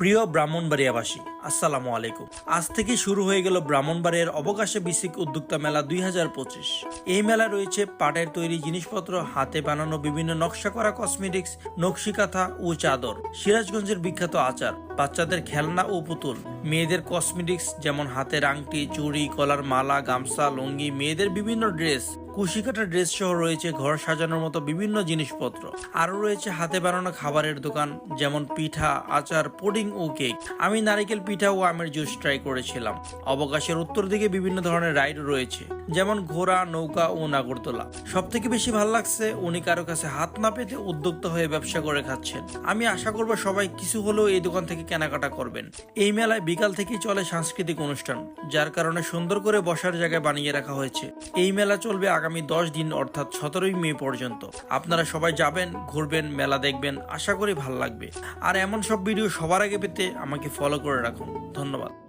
প্রিয় ব্রাহ্মণবাড়িয়াবাসী, আসসালামু আলাইকুম। আজ থেকে শুরু হয়ে গেল ব্রাহ্মণবাড়িয়ার অবকাশে বিসিক উদ্যোক্তা মেলা দুই হাজার পঁচিশ। এই মেলা রয়েছে পাটের তৈরি জিনিসপত্র, হাতে বানানো বিভিন্ন নকশা করা কসমেটিক্স নকশিকাথা ও চাদর। সিরাজগঞ্জের বিখ্যাত আচার, বাচ্চাদের খেলনা ও পুতুল। মেয়েদের কসমেটিক্স যেমন হাতের আংটি, চুড়ি, কলার মালা, গামছা, লুঙ্গি, মেয়েদের বিভিন্ন ড্রেস কুশিকাটা ড্রেস সহ রয়েছে ঘর সাজানোর মতো বিভিন্ন জিনিসপত্র। আরও রয়েছে হাতে বানানো খাবারের দোকান, যেমন পিঠা, আচার, পুডিং ও কেক। আমি নারিকেল পিঠা ও আমের জুস ট্রাই করেছিলাম। অবকাশের উত্তর দিকে বিভিন্ন ধরনের রাইড রয়েছে, যেমন ঘোড়া, নৌকা ও নাগরদোলা। সব থেকে বেশি ভালো লাগছে, উনি কারও কাছে হাত না পেতে উদ্যোক্তা হয়ে ব্যবসা করে খাচ্ছেন। আমি আশা করব সবাই কিছু হলেও এই দোকান থেকে কেনাকাটা করবেন। এই মেলায় বিকাল থেকেই চলে সাংস্কৃতিক অনুষ্ঠান, যার কারণে সুন্দর করে বসার জায়গায় বানিয়ে রাখা হয়েছে। এই মেলা চলবে আগামী দশ দিন অর্থাৎ সতেরোই মে পর্যন্ত। আপনারা সবাই যাবেন, ঘুরবেন, মেলা দেখবেন, আশা করি ভালো লাগবে। আর এমন সব ভিডিও সবার আগে পেতে আমাকে ফলো করে রাখুন। ধন্যবাদ।